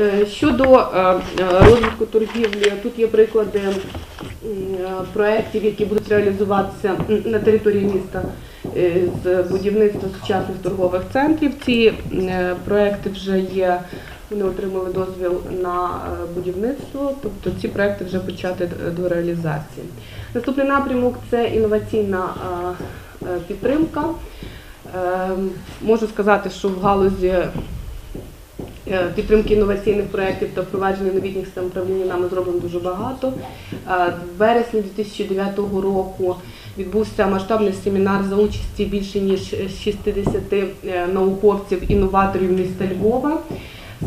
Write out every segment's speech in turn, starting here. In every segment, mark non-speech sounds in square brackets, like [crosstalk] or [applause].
Е, Щодо е, е, розвитку торгівлі, тут є приклади проєктів, які будуть реалізуватися на території міста з будівництва сучасних торгових центрів. Ці проєкти вже є. Вони отримали дозвіл на будівництво, тобто ці проекти вже почати до реалізації. Наступний напрямок це інноваційна підтримка. Е, Можу сказати, що в галузі підтримки інноваційних проєктів та впровадження новітніх систем управління нами зроблено дуже багато. Е, В вересні 2009 року відбувся масштабний семінар за участі більше ніж 60 е, науковців, інноваторів міста Львова.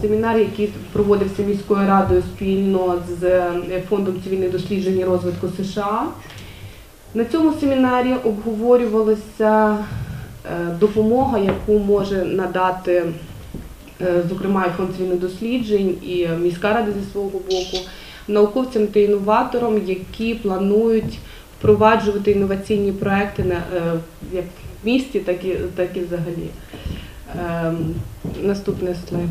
Семінар, який проводився міською радою спільно з е, фондом цивільних досліджень і розвитку США. На цьому семінарі обговорювалася е, допомога, яку може надати, е, зокрема, і фонд цивільних досліджень і міська рада зі свого боку, науковцям та інноваторам, які планують впроваджувати інноваційні проекти на е, як в місті, так і так і взагалі. Ем, Наступний слайд.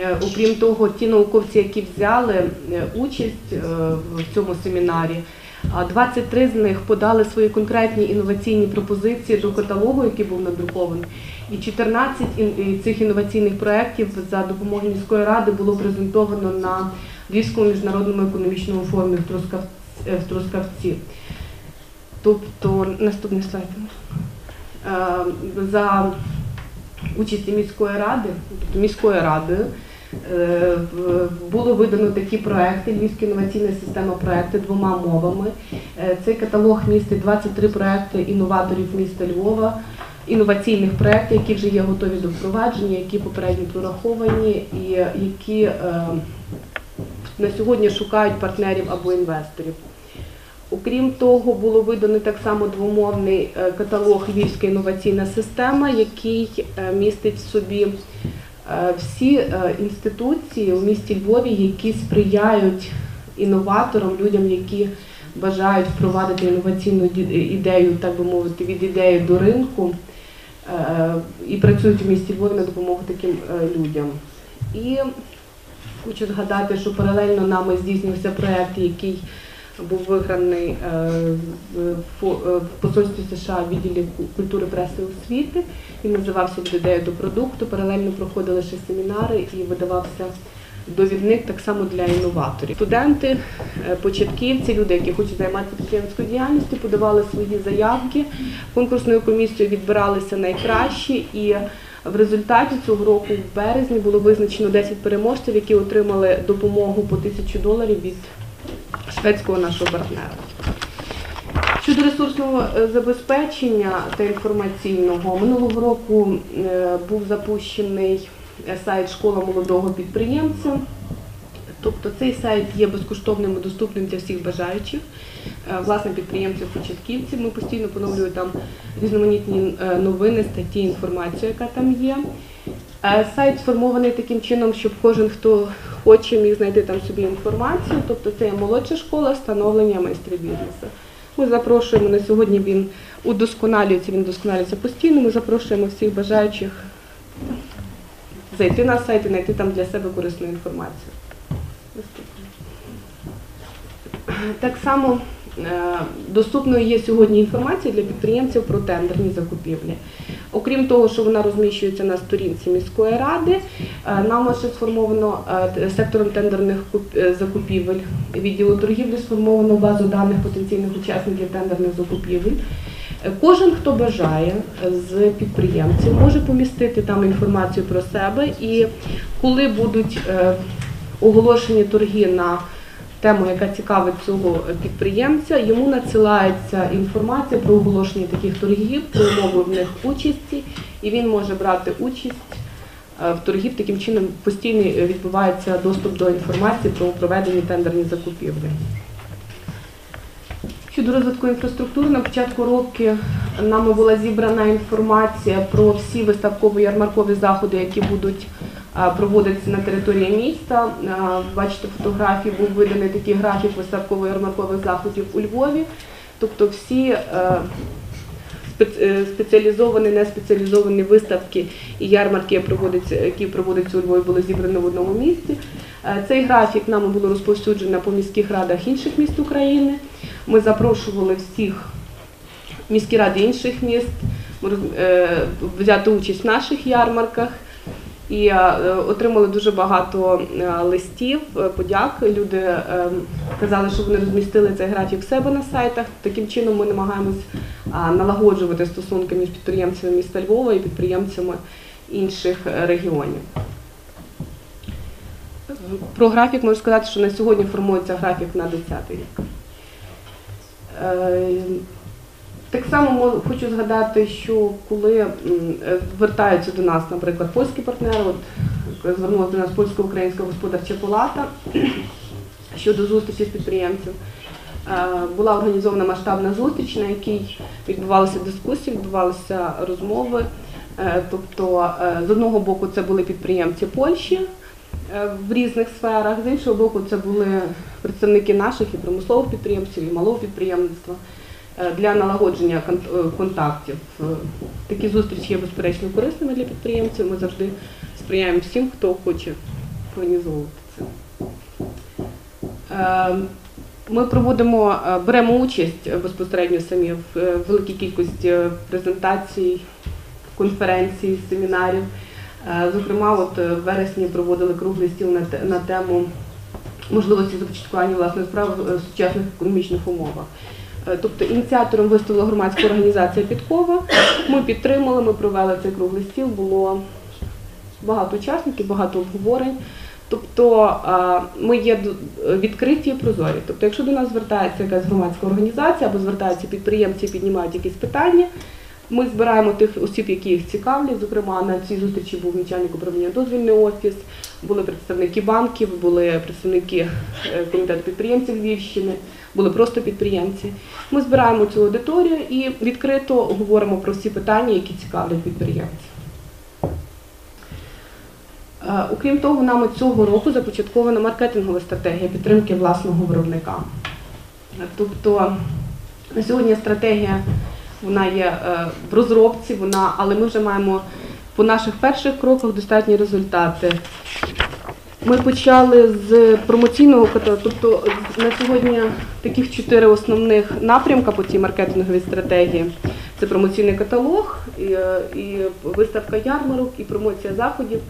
Е, Окрім того, ті науковці, які взяли е, участь е, в цьому семінарі, 23 з них подали свої конкретні інноваційні пропозиції до каталогу, який був надрукований. І 14 цих інноваційних проєктів за допомогою міської ради було презентовано на Львівському міжнародному економічному форумі в е, Трускавці. Тобто, наступний слайд. Е, За участі міської ради, тобто міською радою, е, було видано такі проекти, Львівська інноваційна система проекти двома мовами. Е, Цей каталог містить 23 проекти інноваторів міста Львова, інноваційних проєктів, які вже є готові до впровадження, які попередньо прораховані і які е, на сьогодні шукають партнерів або інвесторів. Окрім того, було видано так само двомовний е, каталог Львівська інноваційна система, який е, містить в собі е, всі е, інституції у місті Львові, які сприяють інноваторам, людям, які бажають впровадити інноваційну ідею, так би мовити, від ідеї до ринку, е, і працюють у місті Львові на допомогу таким е, людям. І хочу згадати, що паралельно нами здійснився проєкт, який був виграний е, в в посольстві США в відділі культури, преси освіти. Він називався «Від ідеї до продукту. Паралельно проходили ще семінари і видавався довідник так само для інноваторів. Студенти, е, початківці, люди, які хочуть займатися підприємницькою діяльністю, подавали свої заявки. Конкурсною комісією відбиралися найкращі і. В результаті цього року, в березні, було визначено 10 переможців, які отримали допомогу по тисячу доларів від шведського нашого партнера. Щодо ресурсного е, забезпечення та інформаційного, минулого року е, був запущений сайт Школа молодого підприємця. Тобто цей сайт є безкоштовним і доступним для всіх бажаючих, е, власне, підприємців, початківців. Ми постійно поновлюємо там різноманітні е, новини, статті, інформацію, яка там є. Е, Сайт сформований таким чином, щоб кожен, хто хоче, міг знайти там собі інформацію. Тобто це є молодша школа становлення майстрів бізнесу. Ми запрошуємо на сьогодні. Він удосконалюється, він удосконалюється постійно. Ми запрошуємо всіх бажаючих зайти на сайт і знайти там для себе корисну інформацію. Так само е, доступною є сьогодні інформація для підприємців про тендерні закупівлі. Окрім того, що вона розміщується на сторінці міської ради, е, нами ще сформовано е, сектором тендерних закупівель відділу торгівлі сформовано базу даних потенційних учасників тендерних закупівель. Кожен, хто бажає з підприємців, може помістити там інформацію про себе, і коли будуть е, оголошені торги на тему, яка цікавить цього підприємця, йому надсилається інформація про оголошення таких торгів, про умови в них участі, і він може брати участь е, в торгів. Таким чином постійно відбувається доступ до інформації про проведені тендерні закупівлі. Щодо розвитку інфраструктури, на початку року нами була зібрана інформація про всі виставково-ярмаркові заходи, які будуть проводитися на території міста. Бачите, фотографії був виданий такий графік виставково-ярмаркових заходів у Львові. Тобто всі е, спец- е, спеціалізовані, виставки і ярмарки, які проводяться, у Львові, були зібрані в одному місці. Цей графік нами було розповсюджено по міських радах інших міст України. Ми запрошували всіх міські ради інших міст е, взяти участь в наших ярмарках. І е, отримали дуже багато е, листів, подяк. Люди казали, що вони розмістили цей графік в себе на сайтах. Таким чином ми намагаємось налагоджувати стосунки між підприємцями міста Львова і підприємцями інших регіонів. Про графік можу сказати, що на сьогодні формується графік на 10 рік. Е, Так само хочу згадати, що коли е, звертаються до нас, наприклад, польські партнери, от е, звернулася до нас польсько-українська господарча палата [clears throat] щодо зустрічі з підприємцем. Е, Була організована масштабна зустріч, на якій відбувалися дискусії, відбувалися розмови. Е, Тобто, е, з одного боку, це були підприємці Польщі е, в різних сферах, з іншого боку, це були представники наших і промислових підприємців, і малого підприємництва е, для налагодження е, контактів. Е, Такі зустрічі є безперечно корисними для підприємців. Ми завжди сприяємо всім, хто хоче організовувати це. Е, Ми проводимо, е, беремо участь е, безпосередньо самі в е, великій кількості е, презентацій, конференцій, семінарів. Е, Зокрема, от е, в вересні проводили круглий стіл на, на тему можливості започаткування власної справи в сучасних економічних умовах. Е, Тобто ініціатором виставила громадська організація Підкова. Ми підтримали, ми провели цей круглий стіл. Було багато учасників, багато обговорень. Тобто ми є відкриті і прозорі. Тобто, якщо до нас звертається якась громадська організація або звертаються підприємці, піднімають якісь питання, ми збираємо тих осіб, які їх цікавлять. Зокрема, на цій зустрічі був начальник управління дозвільний офіс, були представники банків, були представники е, комітету підприємців Львівщини, були просто підприємці. Ми збираємо цю аудиторію і відкрито говоримо про всі питання, які цікавлять підприємців. Е, Окрім того, нами цього року започаткована маркетингова стратегія підтримки власного виробника. Тобто на сьогодні стратегія вона є е, в розробці, вона, але ми вже маємо по наших перших кроках достатні результати. Ми почали з промоційного тобто на сьогодні таких чотири основних напрямка по цій маркетинговій стратегії. Це промоційний каталог, і, е, і виставка ярмарок, і промоція заходів.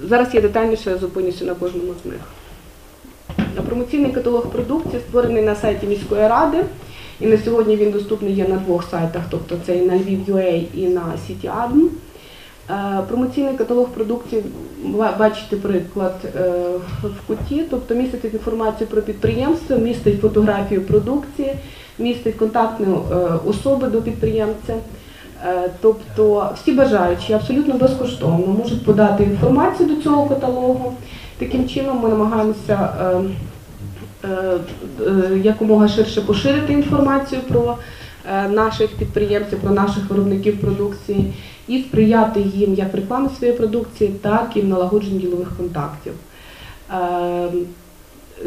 Зараз я детальніше зупинюся на кожному з них. Промоційний каталог продукції створений на сайті міської ради. І на сьогодні він доступний є на двох сайтах, тобто це і на Lviv.ua і на CityAdmin. Е, Промоційний каталог продукції, ба- бачите приклад е, в куті, тобто містить інформацію про підприємство, містить фотографію продукції, містить контактну е, особи до підприємця. Тобто всі бажаючі абсолютно безкоштовно можуть подати інформацію до цього каталогу. Таким чином ми намагаємося е, е, е, якомога ширше поширити інформацію про е, наших підприємців, про наших виробників продукції і сприяти їм як в рекламі своєї продукції, так і в налагодженні ділових контактів. Е,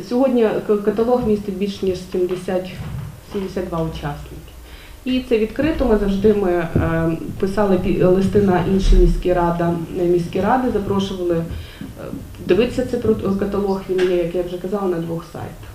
Сьогодні каталог містить більш ніж 70, 72 учасники. І це відкрито. Ми завжди ми е, писали листи на інші міські рада, на міські ради, запрошували е, дивитися цей каталог. Він є, як я вже казала, на двох сайтах.